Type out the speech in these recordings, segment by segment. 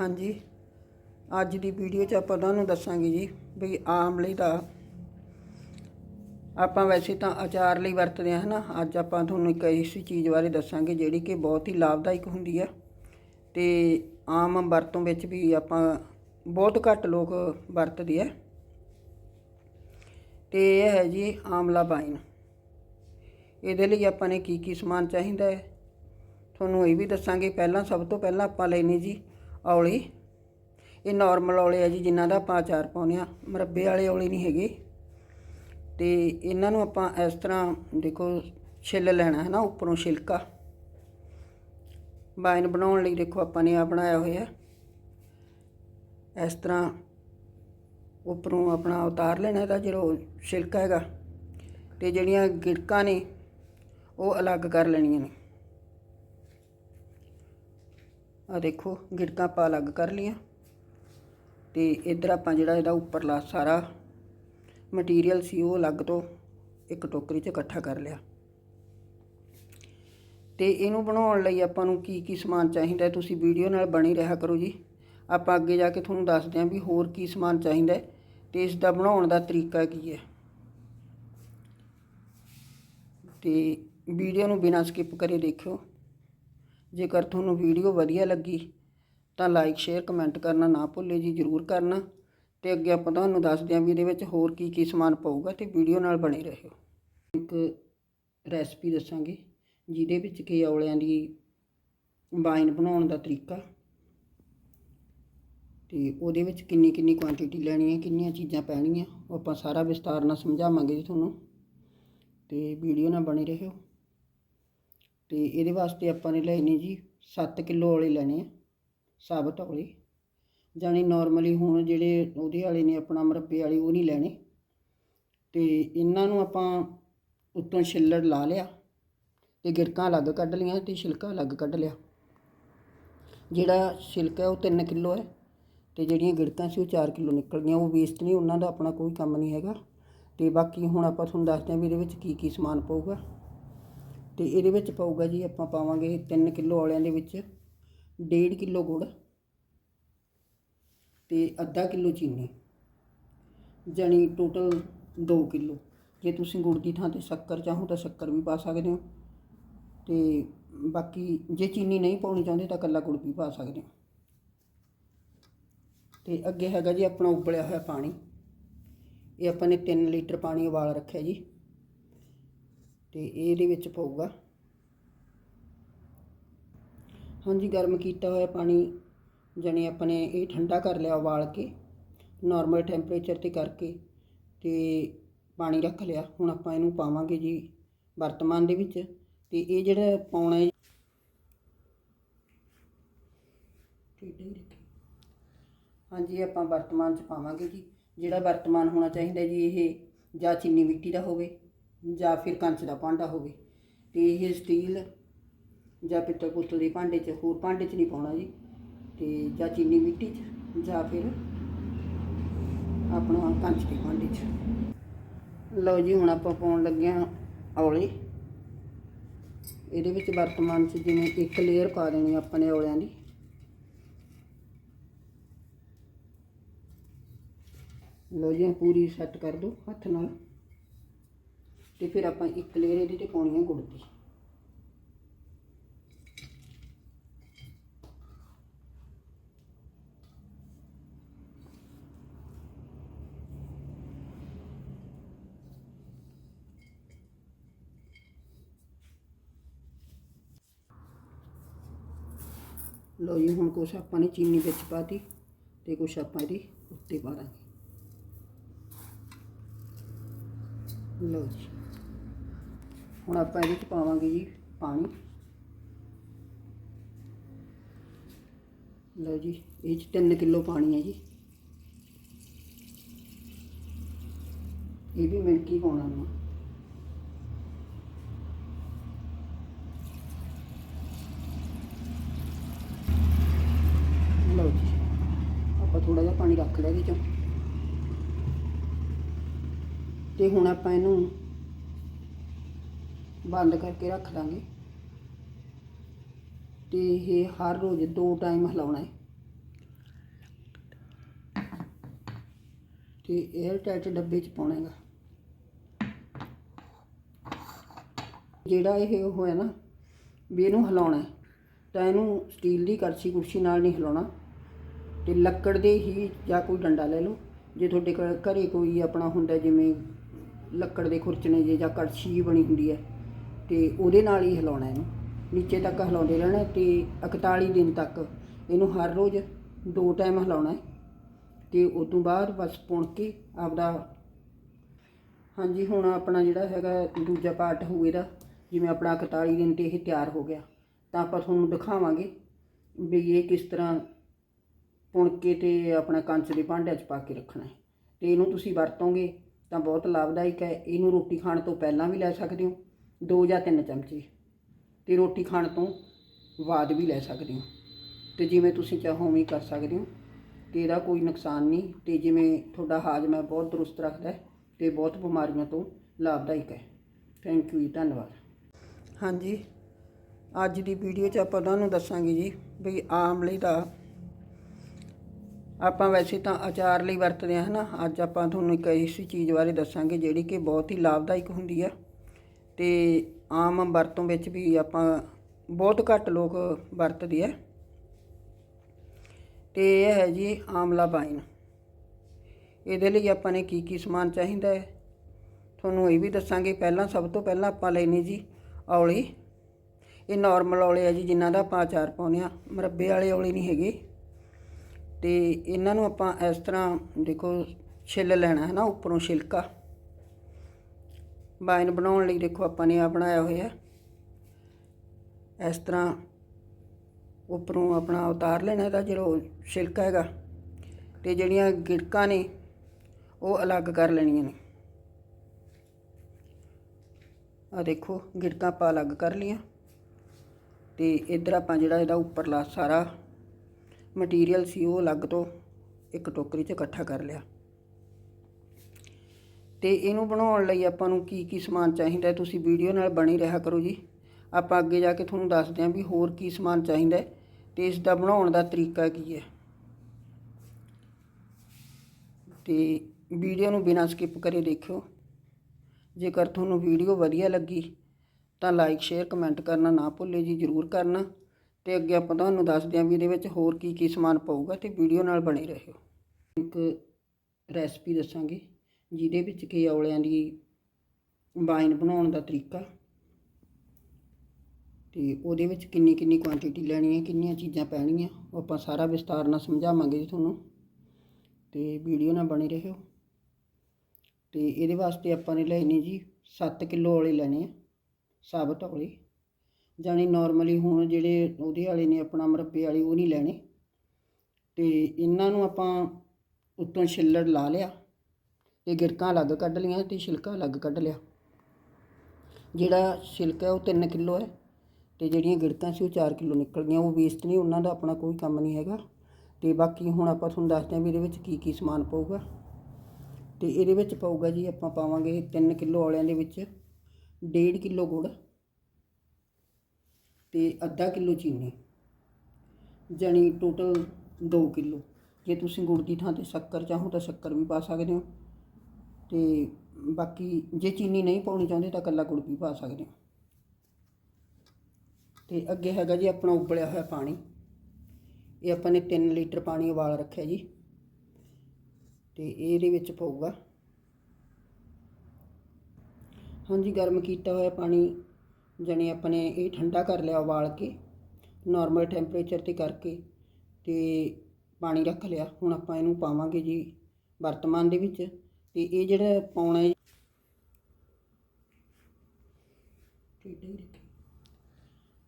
ਹਾਂਜੀ। ਅੱਜ ਦੀ ਵੀਡੀਓ 'ਚ ਆਪਾਂ ਤੁਹਾਨੂੰ ਦੱਸਾਂਗੇ ਜੀ ਵੀ ਆਮਲੇ ਦਾ ਆਪਾਂ ਵੈਸੇ ਤਾਂ ਅਚਾਰ ਲਈ ਵਰਤਦੇ ਹਾਂ, ਹਨਾ। ਅੱਜ ਆਪਾਂ ਤੁਹਾਨੂੰ ਇੱਕ ਐਸੀ ਚੀਜ਼ ਬਾਰੇ ਦੱਸਾਂਗੇ ਜਿਹੜੀ ਕਿ ਬਹੁਤ ਹੀ ਲਾਭਦਾਇਕ ਹੁੰਦੀ ਹੈ ਤੇ ਆਮ ਵਰਤੋਂ ਵਿੱਚ ਵੀ ਆਪਾਂ ਬਹੁਤ ਘੱਟ ਲੋਕ ਵਰਤਦੇ ਆ। ਤੇ ਇਹ ਹੈ ਜੀ ਆਮਲਾ ਵਾਈਨ ਇਹਦੇ ਲਈ ਆਪਾਂ ਨੇ ਕੀ ਕੀ ਸਮਾਨ ਚਾਹੀਦਾ ਹੈ? ਤੁਹਾਨੂੰ ਇਹ ਵੀ ਦੱਸਾਂਗੇ। ਪਹਿਲਾਂ ਸਭ ਤੋਂ ਪਹਿਲਾਂ ਆਪਾਂ ਲੈਣੀ ਜੀ ਔਲੀ। ਇਹ ਨਾਰਮਲ ਔਲੇ ਆ ਜੀ, ਜਿਨ੍ਹਾਂ ਦਾ ਆਪਾਂ ਅਚਾਰ ਪਾਉਂਦੇ ਆ ਮਰੱਬੇ ਵਾਲੇ ਔਲੇ ਨਹੀਂ ਹੈਗੇ। ਤੇ ਇਹਨਾਂ ਨੂੰ ਆਪਾਂ ਇਸ ਤਰ੍ਹਾਂ ਦੇਖੋ, ਛਿੱਲ ਲੈਣਾ ਹੈ ਨਾ, ਉੱਪਰੋਂ ਛਿਲਕਾ। ਵਾਈਨ ਬਣਾਉਣ ਲਈ ਦੇਖੋ, ਆਪਾਂ ਨੇ ਆ ਬਣਾਇਆ ਹੋਇਆ। ਇਸ ਤਰ੍ਹਾਂ ਉੱਪਰੋਂ ਆਪਣਾ ਉਤਾਰ ਲੈਣਾ ਇਹਦਾ ਜਿਹੜਾ ਛਿਲਕਾ ਹੈਗਾ। ਤੇ ਜਿਹੜੀਆਂ ਗਿੜਕਾਂ ਨੇ, ਉਹ ਅਲੱਗ ਕਰ ਲੈਣੀਆਂ ਨੇ। ਆ ਦੇਖੋ ਗਿੜਕਾਂ ਆਪਾਂ ਅਲੱਗ ਕਰ ਲਈਆਂ। ਤੇ ਇੱਧਰ ਆਪਾਂ ਜਿਹੜਾ ਇਹਦਾ ਉੱਪਰਲਾ ਸਾਰਾ ਮਟੀਰੀਅਲ ਸੀ, ਉਹ ਅਲੱਗ ਤੋਂ ਇੱਕ ਟੋਕਰੀ 'ਚ ਇਕੱਠਾ ਕਰ ਲਿਆ। ਤੇ ਇਹਨੂੰ ਬਣਾਉਣ ਲਈ ਆਪਾਂ ਨੂੰ ਕੀ ਕੀ ਸਮਾਨ ਚਾਹੀਦਾ ਤੁਸੀਂ ਵੀਡੀਓ ਨਾਲ ਬਣੀ ਰਿਹਾ ਕਰੋ ਜੀ। ਆਪਾਂ ਅੱਗੇ ਜਾ ਕੇ ਤੁਹਾਨੂੰ ਦੱਸਦੇ ਹਾਂ ਵੀ ਹੋਰ ਕੀ ਸਮਾਨ ਚਾਹੀਦਾ ਹੈ ਤੇ ਇਸ ਦਾ ਬਣਾਉਣ ਦਾ ਤਰੀਕਾ ਕੀ ਹੈ। ਤੇ ਵੀਡੀਓ ਨੂੰ ਬਿਨਾਂ ਸਕਿਪ ਕਰੇ ਦੇਖਿਓ। ਜੇਕਰ ਤੁਹਾਨੂੰ ਵੀਡੀਓ ਵਧੀਆ ਲੱਗੀ, ਤਾਂ ਲਾਈਕ ਸ਼ੇਅਰ ਕਮੈਂਟ ਕਰਨਾ ਨਾ ਭੁੱਲੇ ਜੀ, ਜਰੂਰ ਕਰਨਾ। ਤੇ ਅੱਗੇ ਆਪਾਂ ਤੁਹਾਨੂੰ ਦੱਸਦੇ ਹਾਂ ਵੀ ਇਹਦੇ ਵਿੱਚ ਹੋਰ ਕੀ ਕੀ ਸਮਾਨ ਪਊਗਾ ਤੇ ਵੀਡੀਓ ਨਾਲ ਬਣੇ ਰਹਿਓ ਇੱਕ ਰੈਸਪੀ ਦੱਸਾਂਗੇ, ਜਿਹਦੇ ਵਿੱਚ ਕਿ ਔਲਿਆਂ ਦੀ ਵਾਈਨ ਬਣਾਉਣ ਦਾ ਤਰੀਕਾ। ਤੇ ਉਹਦੇ ਵਿੱਚ ਕਿੰਨੀ ਕਿੰਨੀ ਕੁਆਂਟੀਟੀ ਲੈਣੀ ਹੈ ਕਿੰਨੀਆਂ ਚੀਜ਼ਾਂ ਪੈਣੀਆਂ, ਉਹ ਆਪਾਂ ਸਾਰਾ ਵਿਸਤਾਰ ਨਾਲ ਸਮਝਾਵਾਂਗੇ ਜੀ ਤੁਹਾਨੂੰ। ਤੇ ਵੀਡੀਓ ਨਾਲ ਬਣੇ ਰਹਿਓ ਅਤੇ ਇਹਦੇ ਵਾਸਤੇ ਆਪਾਂ ਨੇ ਲੈਣੀ ਜੀ 7 ਕਿਲੋ ਔਲੇ ਲੈਣੇ ਆ ਸਾਬਤ ਔਲੇ ਜਾਣੀ ਨਾਰਮਲੀ ਹੁਣ ਜਿਹੜੇ ਉਹਦੇ ਵਾਲੇ ਨੇ ਆਪਣਾ ਮਰੱਬੇ ਵਾਲੇ ਉਹ ਨਹੀਂ ਲੈਣੇ। ਤੇ ਇਹਨਾਂ ਨੂੰ ਆਪਾਂ ਉੱਤੋਂ ਛਿੱਲੜ ਲਾ ਲਿਆ ਤੇ ਗਿਰਕਾਂ ਅਲੱਗ ਕੱਢ ਲੀਆਂ ਤੇ ਛਿਲਕਾ ਅਲੱਗ ਕੱਢ ਲਿਆ। ਜਿਹੜਾ ਛਿਲਕਾ ਉਹ 3 ਕਿਲੋ ਹੈ ਤੇ ਜਿਹੜੀਆਂ ਗਿੜਕਾਂ ਸੀ ਉਹ 4 ਕਿਲੋ ਨਿਕਲ ਗਈਆਂ। ਉਹ ਵੇਸਟ ਨਹੀਂ, ਉਹਨਾਂ ਦਾ ਆਪਣਾ ਕੋਈ ਕੰਮ ਨਹੀਂ ਹੈਗਾ। ਤੇ ਬਾਕੀ ਹੁਣ ਆਪਾਂ ਤੁਹਾਨੂੰ ਦੱਸਦੇ ਹਾਂ ਵੀ ਇਹਦੇ ਵਿੱਚ ਕੀ ਕੀ ਸਮਾਨ ਪਊਗਾ। ਤੇ ਇਹਦੇ ਵਿੱਚ ਪਊਗਾ ਜੀ ਆਪਾਂ ਪਾਵਾਂਗੇ 3 ਕਿਲੋ ਔਲਿਆਂ ਦੇ ਵਿੱਚ 1.5 ਕਿਲੋ ਗੁੜ ਤੇ ਅੱਧਾ ਕਿਲੋ ਚੀਨੀ, ਜਾਣੀ ਟੋਟਲ 2 ਕਿਲੋ। ਜੇ ਤੁਸੀਂ ਗੁੜ ਦੀ ਥਾਂ ਤੇ ਸ਼ੱਕਰ ਚਾਹੋ ਤਾਂ ਸ਼ੱਕਰ ਵੀ ਪਾ ਸਕਦੇ ਹੋ ਤੇ ਬਾਕੀ ਜੇ ਚੀਨੀ ਨਹੀਂ ਪਾਉਣੀ ਚਾਹੁੰਦੇ ਤਾਂ ਇਕੱਲਾ ਗੁੜ ਵੀ ਪਾ ਸਕਦੇ ਹੋ। ਤੇ ਅੱਗੇ ਹੈਗਾ ਜੀ ਆਪਣਾ ਉਬਲਿਆ ਹੋਇਆ ਪਾਣੀ। ਇਹ ਆਪਾਂ ਨੇ 3 ਲੀਟਰ ਪਾਣੀ ਉਬਾਲ ਰੱਖਿਆ ਜੀ। ਤੇ ਇਹਦੇ ਵਿੱਚ ਪਊਗਾ। ਹਾਂਜੀ ਗਰਮ ਕੀਤਾ ਹੋਇਆ ਪਾਣੀ ਜਣੇ ਆਪਣੇ ਇਹ ਠੰਡਾ ਕਰ ਲਿਆ ਉਬਾਲ ਕੇ ਨਾਰਮਲ ਟੈਂਪਰੇਚਰ ਤੇ ਕਰਕੇ ਤੇ ਪਾਣੀ ਰੱਖ ਲਿਆ। ਹੁਣ ਆਪਾਂ ਇਹਨੂੰ ਪਾਵਾਂਗੇ ਜੀ ਵਰਤਮਾਨ ਦੇ ਵਿੱਚ ਤੇ ਇਹ ਜਿਹੜਾ ਪਾਉਣਾ ਹੈ ਹਾਂਜੀ ਆਪਾਂ ਵਰਤਮਾਨ ਚ ਪਾਵਾਂਗੇ ਜੀ। ਜਿਹੜਾ ਵਰਤਮਾਨ ਹੋਣਾ ਚਾਹੀਦਾ ਜੀ ਇਹ ਜਾਂ ਚੀਨੀ ਮਿੱਟੀ ਦਾ ਹੋਵੇ ਜਾਂ ਫਿਰ ਕੰਚ ਦਾ ਭਾਂਡਾ ਹੋਵੇ। ਤੇ ਇਹ ਸਟੀਲ ਜਾਂ ਪਿੱਤਲ ਪੁੱਤਲ ਦੇ ਭਾਂਡੇ 'ਚ, ਹੋਰ ਭਾਂਡੇ 'ਚ ਨਹੀਂ ਪਾਉਣਾ ਜੀ। ਤੇ ਜਾਂ ਚੀਨੀ ਮਿੱਟੀ 'ਚ ਜਾਂ ਫਿਰ ਆਪਣਾ ਕੰਚ ਦੇ ਭਾਂਡੇ 'ਚ। ਲਓ ਜੀ, ਹੁਣ ਆਪਾਂ ਪਾਉਣ ਲੱਗੇ ਹਾਂ ਔਲੇ। ਇਹਦੇ ਵਿੱਚ ਵਰਤਮਾਨ 'ਚ ਜਿਵੇਂ ਇੱਕ ਲੇਅਰ ਪਾ ਦੇਣੀ ਆਪਣੇ ਔਲਿਆਂ ਦੀ। ਲਓ ਜੀ ਪੂਰੀ ਸੈੱਟ ਕਰ ਦਿਓ ਹੱਥ ਨਾਲ। ਤੇ ਫਿਰ ਆਪਾਂ ਇੱਕ ਲੇਅਰ ਇਹਦੇ ਤੇ ਪਾਉਣੀ ਹੈ ਗੁੜ ਦੀ। ਲੋ ਜੀ, ਹੁਣ ਕੁਛ ਆਪਾਂ ਨੇ ਚੀਨੀ ਵਿੱਚ ਪਾਤੀ ਤੇ ਕੁਛ ਆਪਾਂ ਇਹਦੀ ਉੱਤੇ ਪਾ ਦਾਂਗੇ ਲਓ ਜੀ। ਹੁਣ ਆਪਾਂ ਇਹਦੇ ਚ ਪਾਵਾਂਗੇ ਜੀ ਪਾਣੀ। ਲਓ ਜੀ, ਇਹ ਚ 3 ਕਿਲੋ ਪਾਣੀ ਹੈ ਜੀ। ਇਹ ਵੀ ਮਿਣਕੀ ਪਾਉਣਾ ਨੂੰ ਲਓ ਜੀ, ਆਪਾਂ ਥੋੜਾ ਜਿਹਾ ਪਾਣੀ ਰੱਖ ਲਿਆ ਇਹਦੇ 'ਚ। ਤੇ ਹੁਣ ਆਪਾਂ ਇਹਨੂੰ ਬੰਦ ਕਰਕੇ ਰੱਖ ਦਾਂਗੇ ਤੇ ਇਹ ਹਰ ਰੋਜ਼ ਦੋ ਟਾਈਮ ਹਿਲਾਉਣਾ ਹੈ ਤੇ 에ਅਰ ਟਾਈਟ ਡੱਬੇ 'ਚ ਪਾਉਣਾ ਹੈਗਾ। ਜਿਹੜਾ ਇਹ ਉਹ ਹੈ ਨਾ, ਵੀ ਇਹਨੂੰ ਹਿਲਾਉਣਾ ਤਾਂ ਇਹਨੂੰ ਸਟੀਲ ਦੀ ਕਰਸੀ ਕੁਰਸੀ ਨਾਲ ਨਹੀਂ ਹਿਲਾਉਣਾ। ਤੇ ਲੱਕੜ ਦੇ ਹੀ ਜਾਂ ਕੋਈ ਡੰਡਾ ਲੈ ਲਓ। ਜੇ ਤੁਹਾਡੇ ਘਰੇ ਕੋਈ ਆਪਣਾ ਹੁੰਦਾ ਜਿਵੇਂ ਲੱਕੜ ਦੇ ਖੁਰਚਣੇ ਜੇ ਜਾਂ ਕੜਛੀ ਬਣੀ ਹੁੰਦੀ ਹੈ। ਤੇ ਉਹਦੇ ਨਾਲ ਹੀ ਹਿਲਾਉਣਾ ਇਹਨੂੰ। ਨੀਚੇ ਤੱਕ ਹਿਲਾਉਂਦੇ ਰਹਿਣਾ ਤੇ 41 ਦਿਨ ਤੱਕ ਇਹਨੂੰ ਹਰ ਰੋਜ਼ ਦੋ ਟਾਈਮ ਹਿਲਾਉਣਾ ਹੈ। ਤੇ ਉਸ ਤੋਂ ਬਾਅਦ ਬਸ ਪੁਣ ਕੇ ਆਪਦਾ ਹਾਂਜੀ, ਹੁਣ ਆਪਣਾ ਜਿਹੜਾ ਹੈਗਾ ਦੂਜਾ ਪਾਰਟ ਹੋਊ ਇਹਦਾ, ਜਿਵੇਂ ਆਪਣਾ 41 ਦਿਨ ਤੇ ਇਹ ਤਿਆਰ ਹੋ ਗਿਆ। ਤਾਂ ਆਪਾਂ ਤੁਹਾਨੂੰ ਦਿਖਾਵਾਂਗੇ ਵੀ ਇਹ ਕਿਸ ਤਰ੍ਹਾਂ ਪੁਣ ਕੇ ਤੇ ਆਪਣਾ ਕੰਚ ਦੇ ਭਾਂਡਿਆਂ 'ਚ ਪਾ ਕੇ ਰੱਖਣਾ ਹੈ। ਤੇ ਇਹਨੂੰ ਤੁਸੀਂ ਵਰਤੋਗੇ ਤਾਂ ਬਹੁਤ ਲਾਭਦਾਇਕ ਹੈ। ਇਹਨੂੰ ਰੋਟੀ ਖਾਣ ਤੋਂ ਪਹਿਲਾਂ ਵੀ ਲੈ ਸਕਦੇ ਹੋ। ਦੋ ਜਾਂ ਤਿੰਨ ਚਮਚੇ ਤੇ ਰੋਟੀ ਖਾਣ ਤੋਂ ਬਾਅਦ ਵੀ ਲੈ ਸਕਦੇ ਹੋ। ਤੇ ਜਿਵੇਂ ਤੁਸੀਂ ਚਾਹੋ ਉਵੇਂ ਕਰ ਸਕਦੇ ਹੋ। ਤੇ ਇਹਦਾ ਕੋਈ ਨੁਕਸਾਨ ਨਹੀਂ ਤੇ ਜਿਵੇਂ ਤੁਹਾਡਾ ਹਾਜ਼ਮਾ ਬਹੁਤ ਦਰੁਸਤ ਰੱਖਦਾ ਹੈ ਤੇ ਬਹੁਤ ਬਿਮਾਰੀਆਂ ਤੋਂ ਲਾਭਦਾਇਕ ਹੈ। ਥੈਂਕ ਯੂ ਜੀ, ਧੰਨਵਾਦ। ਹਾਂਜੀ, ਅੱਜ ਦੀ ਵੀਡੀਓ 'ਚ ਆਪਾਂ ਤੁਹਾਨੂੰ ਦੱਸਾਂਗੇ ਜੀ ਵੀ ਆਮਲੇ ਦਾ ਆਪਾਂ ਵੈਸੇ ਤਾਂ ਅਚਾਰ ਲਈ ਵਰਤਦੇ ਹਾਂ, ਹਨਾ? ਅੱਜ ਆਪਾਂ ਤੁਹਾਨੂੰ ਇੱਕ ਐਸੀ ਚੀਜ਼ ਬਾਰੇ ਦੱਸਾਂਗੇ ਜਿਹੜੀ ਕਿ ਬਹੁਤ ਹੀ ਲਾਭਦਾਇਕ ਹੁੰਦੀ ਆ। ਤੇ ਆਮ ਵਰਤੋਂ ਵਿੱਚ ਵੀ ਆਪਾਂ ਬਹੁਤ ਘੱਟ ਲੋਕ ਵਰਤਦੇ ਆ। ਤੇ ਇਹ ਹੈ ਜੀ ਆਮਲਾ ਵਾਈਨ। ਇਹਦੇ ਲਈ ਆਪਾਂ ਨੇ ਕੀ ਕੀ ਸਮਾਨ ਚਾਹੀਦਾ ਹੈ? ਤੁਹਾਨੂੰ ਇਹ ਵੀ ਦੱਸਾਂਗੇ। ਪਹਿਲਾਂ ਸਭ ਤੋਂ ਪਹਿਲਾਂ ਆਪਾਂ ਲੈਣੀ ਜੀ ਔਲੀ। ਇਹ ਨਾਰਮਲ ਔਲੇ ਆ ਜੀ, ਜਿਨ੍ਹਾਂ ਦਾ ਆਪਾਂ ਅਚਾਰ ਪਾਉਂਦੇ ਆ ਮਰੱਬੇ ਵਾਲੇ ਔਲੇ ਨਹੀਂ ਹੈਗੇ। ਤੇ ਇਹਨਾਂ ਨੂੰ ਆਪਾਂ ਇਸ ਤਰ੍ਹਾਂ ਦੇਖੋ, ਛਿੱਲ ਲੈਣਾ ਹੈ ਨਾ, ਉੱਪਰੋਂ ਛਿਲਕਾ। ਵਾਈਨ ਬਣਾਉਣ ਲਈ ਦੇਖੋ ਆਪਾਂ ਨੇ ਆ ਬਣਾਇਆ ਹੋਇਆ। ਇਸ ਤਰ੍ਹਾਂ ਉੱਪਰੋਂ ਆਪਣਾ ਉਤਾਰ ਲੈਣਾ ਇਹਦਾ ਜਿਹੜਾ ਉਹ ਛਿਲਕਾ ਹੈਗਾ। ਤੇ ਜਿਹੜੀਆਂ ਗਿੜਕਾਂ ਨੇ, ਉਹ ਅਲੱਗ ਕਰ ਲੈਣੀਆਂ ਨੇ। ਆ ਦੇਖੋ ਗਿੜਕਾਂ ਆਪਾਂ ਅਲੱਗ ਕਰ ਲਈਆਂ। ਤੇ ਇੱਧਰ ਆਪਾਂ ਜਿਹੜਾ ਇਹਦਾ ਉੱਪਰਲਾ ਸਾਰਾ ਮਟੀਰੀਅਲ ਸੀ, ਉਹ ਅਲੱਗ ਤੋਂ ਇੱਕ ਟੋਕਰੀ 'ਚ ਇਕੱਠਾ ਕਰ ਲਿਆ। ਤੇ ਇਹਨੂੰ ਬਣਾਉਣ ਲਈ ਆਪਾਂ ਨੂੰ ਕੀ ਕੀ ਸਮਾਨ ਚਾਹੀਦਾ ਤੁਸੀਂ ਵੀਡੀਓ ਨਾਲ ਬਣੀ ਰਿਹਾ ਕਰੋ ਜੀ। ਆਪਾਂ ਅੱਗੇ ਜਾ ਕੇ ਤੁਹਾਨੂੰ ਦੱਸਦੇ ਹਾਂ ਵੀ ਹੋਰ ਕੀ ਸਮਾਨ ਚਾਹੀਦਾ ਹੈ ਤੇ ਇਸ ਦਾ ਬਣਾਉਣ ਦਾ ਤਰੀਕਾ ਕੀ ਹੈ। ਤੇ ਵੀਡੀਓ ਨੂੰ ਬਿਨਾਂ ਸਕਿਪ ਕਰੇ ਦੇਖਿਓ। ਜੇਕਰ ਤੁਹਾਨੂੰ ਵੀਡੀਓ ਵਧੀਆ ਲੱਗੀ ਤਾਂ ਲਾਈਕ, ਸ਼ੇਅਰ, ਕਮੈਂਟ ਕਰਨਾ ਨਾ ਭੁੱਲੇ ਜੀ, ਜਰੂਰ ਕਰਨਾ। ਤੇ ਅੱਗੇ ਆਪਾਂ ਤੁਹਾਨੂੰ ਦੱਸਦੇ ਹਾਂ ਵੀ ਇਹਦੇ ਵਿੱਚ ਹੋਰ ਕੀ ਕੀ ਸਮਾਨ ਪਊਗਾ ਤੇ ਵੀਡੀਓ ਨਾਲ ਬਣੇ ਰਹਿਓ ਇੱਕ ਰੈਸਪੀ ਦੱਸਾਂਗੇ। ਜਿਹਦੇ ਵਿੱਚ ਕਿ ਔਲਿਆਂ ਦੀ ਵਾਈਨ ਬਣਾਉਣ ਦਾ ਤਰੀਕਾ। ਤੇ ਉਹਦੇ ਵਿੱਚ ਕਿੰਨੀ ਕਿੰਨੀ ਕੁਆਂਟੀਟੀ ਲੈਣੀ ਹੈ, ਕਿੰਨੀਆਂ ਚੀਜ਼ਾਂ ਪੈਣਗੀਆਂ, ਉਹ ਆਪਾਂ ਸਾਰਾ ਵਿਸਤਾਰ ਨਾਲ ਸਮਝਾਵਾਂਗੇ ਜੀ ਤੁਹਾਨੂੰ। ਤੇ ਵੀਡੀਓ ਨਾਲ ਬਣੇ ਰਹਿਓ ਤੇ ਇਹਦੇ ਵਾਸਤੇ ਆਪਾਂ ਨੇ ਲੈਣੀ ਜੀ 7 ਕਿਲੋ ਔਲੇ ਲੈਣੇ ਆ, ਸਾਬਤ ਔਲੇ। ਜਾਣੀ ਨਾਰਮਲੀ ਹੁਣ ਜਿਹੜੇ ਉਹਦੇ ਵਾਲੇ ਨੇ, ਆਪਣਾ ਮਰੱਬੇ ਵਾਲੇ, ਉਹ ਨਹੀਂ ਲੈਣੇ। ਤੇ ਇਹਨਾਂ ਨੂੰ ਆਪਾਂ ਉੱਤੋਂ ਛਿੱਲੜ ਲਾ ਲਿਆ। ਤੇ ਗਿਰਕਾਂ ਅਲੱਗ ਕੱਢ ਲਈਆਂ ਤੇ ਛਿਲਕਾ ਅਲੱਗ ਕੱਢ ਲਿਆ। ਜਿਹੜਾ ਛਿਲਕਾ ਹੈ ਉਹ 3 ਕਿਲੋ ਹੈ ਤੇ ਜਿਹੜੀਆਂ ਗਿੜਕਾਂ ਸੀ ਉਹ 4 ਕਿਲੋ ਨਿਕਲ ਗਈਆਂ। ਉਹ ਵੇਸਟ ਨਹੀਂ, ਉਹਨਾਂ ਦਾ ਆਪਣਾ ਕੋਈ ਕੰਮ ਨਹੀਂ ਹੈਗਾ। ਤੇ ਬਾਕੀ ਹੁਣ ਆਪਾਂ ਤੁਹਾਨੂੰ ਦੱਸਦੇ ਹਾਂ ਵੀ ਇਹਦੇ ਵਿੱਚ ਕੀ ਕੀ ਸਮਾਨ ਪਊਗਾ। ਤੇ ਇਹਦੇ ਵਿੱਚ ਪਊਗਾ ਜੀ, ਆਪਾਂ ਪਾਵਾਂਗੇ 3 ਕਿਲੋ ਔਲਿਆਂ ਦੇ ਵਿੱਚ 1.5 ਕਿਲੋ ਗੁੜ ਤੇ ਅੱਧਾ ਕਿਲੋ ਚੀਨੀ, ਜਾਣੀ ਟੋਟਲ 2 ਕਿਲੋ। ਜੇ ਤੁਸੀਂ ਗੁੜ ਦੀ ਥਾਂ ਤੇ ਸ਼ੱਕਰ ਚਾਹੋ ਤਾਂ ਸ਼ੱਕਰ ਵੀ ਪਾ ਸਕਦੇ ਹੋ। ਅਤੇ ਬਾਕੀ ਜੇ ਚੀਨੀ ਨਹੀਂ ਪਾਉਣੀ ਚਾਹੁੰਦੇ ਤਾਂ ਇਕੱਲਾ ਗੁੜ ਵੀ ਪਾ ਸਕਦੇ ਹੋ। ਤੇ ਅੱਗੇ ਹੈਗਾ ਜੀ ਆਪਣਾ ਉਬਲਿਆ ਹੋਇਆ ਪਾਣੀ। ਇਹ ਆਪਾਂ ਨੇ 3 ਲੀਟਰ ਪਾਣੀ ਉਬਾਲ ਰੱਖਿਆ ਜੀ। ਤੇ ਇਹਦੇ ਵਿੱਚ ਪਊਗਾ। ਹਾਂਜੀ, ਗਰਮ ਕੀਤਾ ਹੋਇਆ ਪਾਣੀ ਜਾਣੀ ਆਪਣੇ ਇਹ ਠੰਡਾ ਕਰ ਲਿਆ ਉਬਾਲ ਕੇ। ਨਾਰਮਲ ਟੈਂਪਰੇਚਰ ਤੇ ਕਰਕੇ ਤੇ ਪਾਣੀ ਰੱਖ ਲਿਆ। ਹੁਣ ਆਪਾਂ ਇਹਨੂੰ ਪਾਵਾਂਗੇ ਜੀ ਵਰਤਮਾਨ ਦੇ ਵਿੱਚ। ਤੇ ਇਹ ਜਿਹੜਾ ਪਾਉਣਾ ਹੈ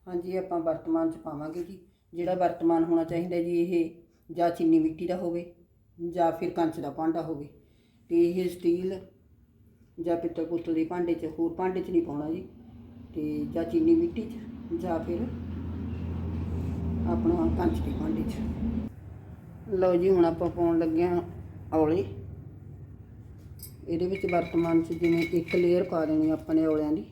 ਹਾਂਜੀ, ਆਪਾਂ ਵਰਤਮਾਨ ਚ ਪਾਵਾਂਗੇ ਜੀ। ਜਿਹੜਾ ਵਰਤਮਾਨ ਹੋਣਾ ਚਾਹੀਦਾ ਜੀ, ਇਹ ਜਾਂ ਚੀਨੀ ਮਿੱਟੀ ਦਾ ਹੋਵੇ, ਜਾਂ ਫਿਰ ਕੰਚ ਦਾ ਭਾਂਡਾ ਹੋਵੇ। ਤੇ ਇਹ ਸਟੀਲ ਜਾਂ ਪਿੱਤਲ ਪੁੱਤਲ ਦੇ ਭਾਂਡੇ 'ਚ, ਹੋਰ ਭਾਂਡੇ 'ਚ ਨਹੀਂ ਪਾਉਣਾ ਜੀ। ਤੇ ਜਾਂ ਚੀਨੀ ਮਿੱਟੀ 'ਚ, ਜਾਂ ਫਿਰ ਆਪਣਾ ਕੰਚ ਦੇ ਭਾਂਡੇ 'ਚ। ਲਓ ਜੀ, ਹੁਣ ਆਪਾਂ ਪਾਉਣ ਲੱਗੇ ਹਾਂ ਔਲੇ। ਇਹਦੇ ਵਿੱਚ ਵਰਤਮਾਨ 'ਚ ਜਿਵੇਂ ਇੱਕ ਲੇਅਰ ਪਾ ਦੇਣੀ ਆਪਾਂ ਨੇ ਔਲਿਆਂ ਦੀ।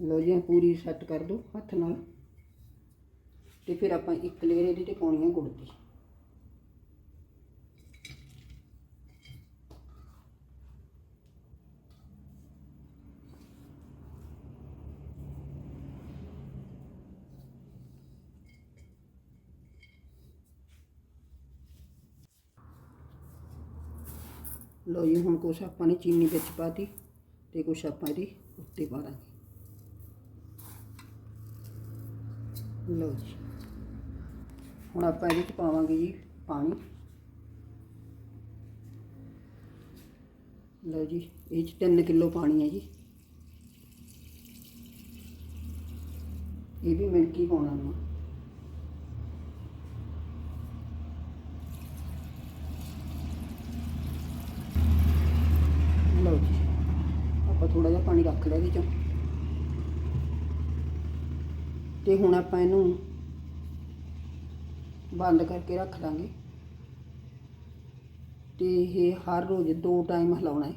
ਲਓ ਜੀ ਪੂਰੀ ਸੈੱਟ ਕਰ ਦਿਓ ਹੱਥ ਨਾਲ। ਤੇ ਫਿਰ ਆਪਾਂ ਇੱਕ ਲੇਅਰ ਇਹਦੇ ਤੇ ਪਾਉਣੀ ਹੈ ਗੁੜ ਦੀ। ਲੋ ਜੀ, ਹੁਣ ਕੁਛ ਆਪਾਂ ਨੇ ਚੀਨੀ ਵਿੱਚ ਪਾਤੀ ਤੇ ਕੁਛ ਆਪਾਂ ਇਹਦੇ ਉੱਤੇ ਪਾ ਲਾਂਗੇ ਲਓ ਜੀ, ਹੁਣ ਆਪਾਂ ਇਹਦੇ ਚ ਪਾਵਾਂਗੇ ਜੀ ਪਾਣੀ। ਲਓ ਜੀ, ਇਹ ਚ 3 ਕਿਲੋ ਪਾਣੀ ਹੈ ਜੀ। ਇਹ ਵੀ ਮਿੰਟ ਪਾਉਣਾ ਨੂੰ ਲਓ ਜੀ ਆਪਾਂ ਥੋੜਾ ਜਿਹਾ ਪਾਣੀ ਰੱਖ ਲਿਆ ਇਹਦੇ ਚੋਂ। ਤੇ ਹੁਣ ਆਪਾਂ ਇਹਨੂੰ ਬੰਦ ਕਰਕੇ ਰੱਖ ਦਾਂਗੇ ਤੇ ਇਹ ਹਰ ਰੋਜ਼ ਦੋ ਟਾਈਮ ਹਿਲਾਉਣਾ ਹੈ।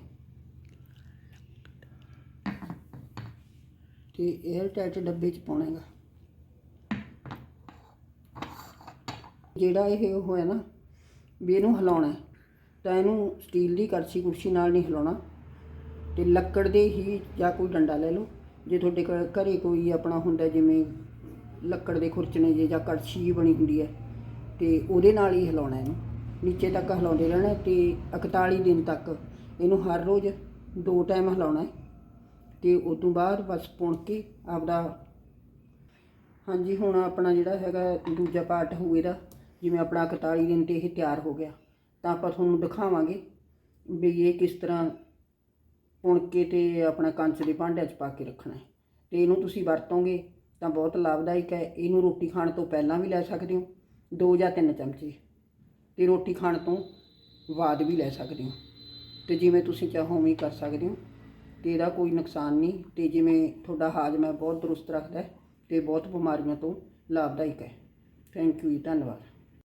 ਤੇ 에ਅਰ ਟਾਈਟ ਡੱਬੇ 'ਚ ਪਾਉਣਾ ਹੈਗਾ। ਜਿਹੜਾ ਇਹ ਹੋਇਆ ਨਾ, ਵੀ ਇਹਨੂੰ ਹਿਲਾਉਣਾ ਤਾਂ ਇਹਨੂੰ ਸਟੀਲ ਦੀ ਕਰਸੀ ਕੁਰਸੀ ਨਾਲ ਨਹੀਂ ਹਿਲਾਉਣਾ। ਤੇ ਲੱਕੜ ਦੇ ਹੀ ਜਾਂ ਕੋਈ ਡੰਡਾ ਲੈ ਲਓ। ਜੇ ਤੁਹਾਡੇ ਘ- ਘਰੇ ਕੋਈ ਆਪਣਾ ਹੁੰਦਾ ਜਿਵੇਂ ਲੱਕੜ ਦੇ ਖੁਰਚਣੇ ਜੇ ਜਾਂ ਕੜਛੀ ਬਣੀ ਹੁੰਦੀ ਹੈ, ਤੇ ਉਹਦੇ ਨਾਲ ਹੀ ਹਿਲਾਉਣਾ ਇਹਨੂੰ। ਨੀਚੇ ਤੱਕ ਹਿਲਾਉਂਦੇ ਰਹਿਣਾ ਤੇ 41 ਦਿਨ ਤੱਕ ਇਹਨੂੰ ਹਰ ਰੋਜ਼ ਦੋ ਟਾਈਮ ਹਿਲਾਉਣਾ ਹੈ। ਤੇ ਉਸ ਤੋਂ ਬਾਅਦ ਬਸ ਪੁਣ ਕੇ ਆਪਦਾ ਹਾਂਜੀ, ਹੁਣ ਆਪਣਾ ਜਿਹੜਾ ਹੈਗਾ ਦੂਜਾ ਪਾਰਟ ਹੋਊ ਇਹਦਾ, ਜਿਵੇਂ ਆਪਣਾ 41 ਦਿਨ ਤੇ ਇਹ ਤਿਆਰ ਹੋ ਗਿਆ। ਤਾਂ ਆਪਾਂ ਤੁਹਾਨੂੰ ਦਿਖਾਵਾਂਗੇ ਵੀ ਇਹ ਕਿਸ ਤਰ੍ਹਾਂ ਪੁਣ ਕੇ ਤੇ ਆਪਣਾ ਕੰਚ ਦੇ ਭਾਂਡਿਆਂ 'ਚ ਪਾ ਕੇ ਰੱਖਣਾ ਹੈ। ਤੇ ਇਹਨੂੰ ਤੁਸੀਂ ਵਰਤੋਗੇ ਤਾਂ ਬਹੁਤ ਲਾਭਦਾਇਕ ਹੈ। ਇਹਨੂੰ ਰੋਟੀ ਖਾਣ ਤੋਂ ਪਹਿਲਾਂ ਵੀ ਲੈ ਸਕਦੇ ਹੋ, ਦੋ ਜਾਂ ਤਿੰਨ ਚਮਚੇ। ਤੇ ਰੋਟੀ ਖਾਣ ਤੋਂ ਬਾਅਦ ਵੀ ਲੈ ਸਕਦੇ ਹੋ। ਤੇ ਜਿਵੇਂ ਤੁਸੀਂ ਚਾਹੋ ਉਵੇਂ ਕਰ ਸਕਦੇ ਹੋ। ਤੇ ਇਹਦਾ ਕੋਈ ਨੁਕਸਾਨ ਨਹੀਂ। ਤੇ ਜਿਵੇਂ ਤੁਹਾਡਾ ਹਾਜ਼ਮਾ ਬਹੁਤ ਦਰੁਸਤ ਰੱਖਦਾ ਹੈ ਤੇ ਬਹੁਤ ਬਿਮਾਰੀਆਂ ਤੋਂ ਲਾਭਦਾਇਕ ਹੈ। ਥੈਂਕ ਯੂ ਜੀ, ਧੰਨਵਾਦ।